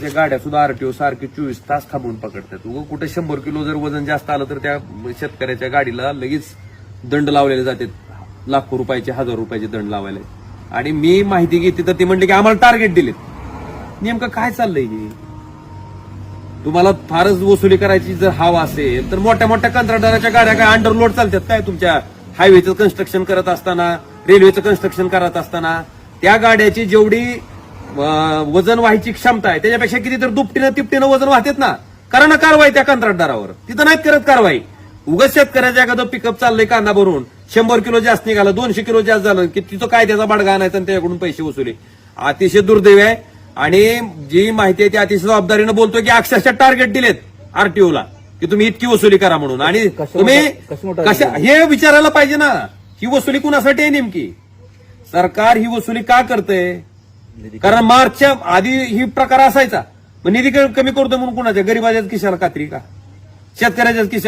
त्याच्या गाड्या सुद्धा आरटीओ सारखे चोवीस तास थांबून पकडतात. उगं कुठे शंभर किलो जर वजन जास्त आलं तर त्या शेतकऱ्याच्या गाडीला लगेच दंड लावलेले जातात. लाखो रुपयाचे हजार रुपयाचे दंड लावायला. आणि मी माहिती घेतली तर ते म्हणले की आम्हाला टार्गेट दिलेत. नेमकं काय चाललंय हे? तुम्हाला फारच वसुली करायची जर हवा असेल तर मोठ्या मोठ्या कंत्राटदाराच्या गाड्या काय अंडरलोड चालतात काय तुमच्या हायवेचं कन्स्ट्रक्शन करत असताना रेल्वेचं कन्स्ट्रक्शन करत असताना? त्या गाड्याची जेवढी वजन व्हायची क्षमता आहे. त्याच्यापेक्षा किती तर दुपटीनं तिपटीनं वजन वाहतेत ना. करा ना कारवाई त्या कंत्राटदारावर. तिथं नाहीत करत कारवाई. उगाच शेतकऱ्याच्या एखादं पिकअप चाललंय कांदा भरून. शंभर किलो जास्त निघालं दोनशे किलो जास्त झालं की तिथं काय त्याचा बडगा आणायचा आणि त्याच्याकडून पैसे वसुली. अतिशय दुर्दैव आहे. आणि जी माहिती आहे ती अतिशय जबाबदारीनं बोलतोय की अक्षरशः टार्गेट दिलेत आरटीओला की तुम्ही इतकी वसुली करा म्हणून. आणि तुम्ही कशा हे विचारायला पाहिजे ना. ही वसुली कुणासाठी आहे नेमकी? सरकार ही वसुली का करतंय? कारण मार्चच्या आधी ही प्रकार असायचा. मग निधी कमी करतो म्हणून कुणाच्या? गरीबाच्याच किशाला कात्री का? शेतकऱ्याच्याच किशा